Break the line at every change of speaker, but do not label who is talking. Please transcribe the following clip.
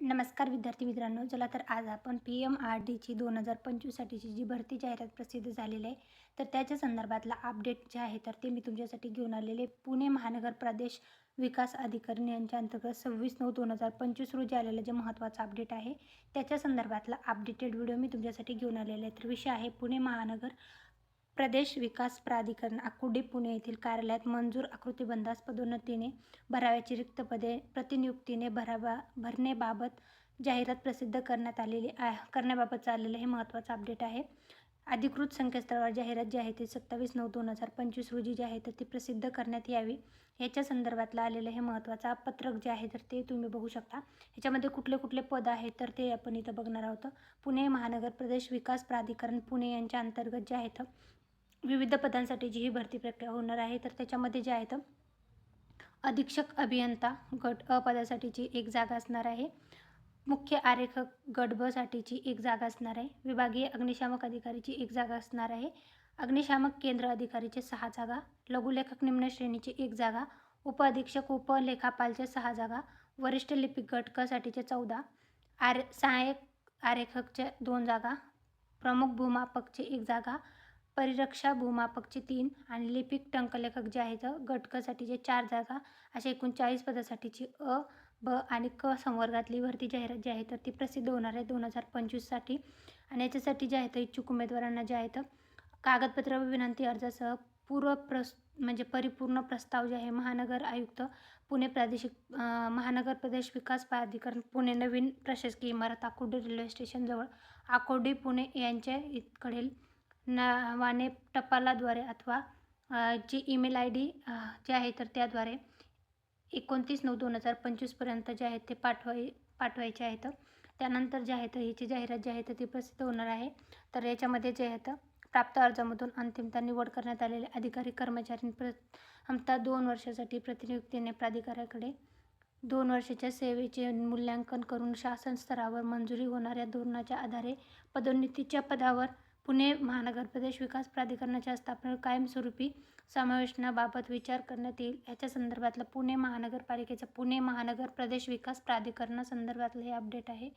नमस्कार विद्यार्थी मित्रांनो चला तर आज आपण पी एम आर डीची दोन हजार पंचवीससाठीची जी भरती जाहिरात प्रसिद्ध झालेली आहे तर त्याच्या संदर्भातला अपडेट जे आहे तर ते मी तुमच्यासाठी घेऊन आलेले पुणे महानगर प्रदेश विकास अधिकारी यांच्या अंतर्गत सव्वीस नऊ दोन हजार पंचवीस रोजी आलेलं जे महत्त्वाचं अपडेट आहे त्याच्या संदर्भातला अपडेटेड व्हिडिओ मी तुमच्यासाठी घेऊन आलेला आहे. तर विषय आहे पुणे महानगर प्रदेश विकास प्राधिकरण आकुर्डी पुणे येथील कार्यालयात मंजूर आकृतीबंधास पदोन्नतीने भराव्याची रिक्त पदे प्रतिनियुक्तीने भरावा भरण्याबाबत जाहिरात प्रसिद्ध करण्यात आलेली आहे करण्याबाबत चाललेलं हे महत्त्वाचं अपडेट आहे. अधिकृत संकेतस्थळावर जाहिरात जी आहे ती सत्तावीस नऊ दोन हजार पंचवीस रोजी जी आहे तर ती प्रसिद्ध करण्यात यावी. याच्या संदर्भातलं आलेलं हे महत्त्वाचं पत्रक जे आहे तर ते तुम्ही बघू शकता. ह्याच्यामध्ये कुठले कुठले पद आहेत तर ते आपण इथं बघणार आहोत. पुणे महानगर प्रदेश विकास प्राधिकरण पुणे यांच्या अंतर्गत जे आहेत विविध पदांसाठी जी ही भरती प्रक्रिया होणार आहे तर त्याच्यामध्ये जे आहेत अधीक्षक अभियंता गट अ पदासाठीची एक जागा असणार आहे. मुख्य आरेखक गट ब साठीची एक जागा असणार आहे. विभागीय अग्निशामक अधिकारीची एक जागा असणार आहे. अग्निशामक केंद्र अधिकारीचे सहा जागा लघुलेखक निम्न श्रेणीची एक जागा उपअधीक्षक उपलेखापालच्या सहा जागा वरिष्ठ लिपिक गट क साठीचे चौदा आरे सहाय्यक आरेखकच्या दोन जागा प्रमुख भूमापकचे एक जागा परिरक्षा भूमापकचे तीन आणि लिपिक टंकलेखक जे आहेत गटकसाठीचे चार जागा अशा एकूण चाळीस पदासाठीची अ ब आणि क संवर्गातली भरती जाहिरात जी आहे तर ती प्रसिद्ध होणार आहे दोन हजार पंचवीससाठी आणि याच्यासाठी जे आहेत इच्छुक उमेदवारांना जे आहेत कागदपत्र व विनंती अर्जासह पूर्व प्रस म्हणजे परिपूर्ण प्रस्ताव जे आहे महानगर आयुक्त पुणे प्रादेशिक महानगर प्रदेश विकास प्राधिकरण पुणे नवीन प्रशासकीय इमारत आकुर्डी रेल्वे स्टेशनजवळ आकुर्डी पुणे यांच्या इकडील नावाने टपालाद्वारे अथवा जी ईमेल आय डी जे आहे तर त्याद्वारे एकोणतीस नऊ दोन हजार पंचवीसपर्यंत जे आहेत ते पाठवाय पाठवायचे आहेत. त्यानंतर जे आहेत ह्याची जाहिरात जी आहे तर ती प्रसिद्ध होणार आहे. तर याच्यामध्ये जे आहेत प्राप्त अर्जामधून अंतिमता निवड करण्यात आलेले अधिकारी कर्मचारी प्रथमता दोन वर्षासाठी प्रतिनियुक्तीने प्राधिकाऱ्याकडे दोन वर्षाच्या सेवेचे मूल्यांकन करून शासन स्तरावर मंजुरी होणाऱ्या धोरणाच्या आधारे पदोन्नतीच्या पदावर पुणे महानगर प्रदेश विकास प्राधिकरणाच्या स्थापनेवर कायमस्वरूपी समावेशनाबाबत विचार करण्यात येईल. याच्या संदर्भातलं पुणे महानगरपालिकेचं पुणे महानगर प्रदेश विकास प्राधिकरणासंदर्भातलं हे अपडेट आहे.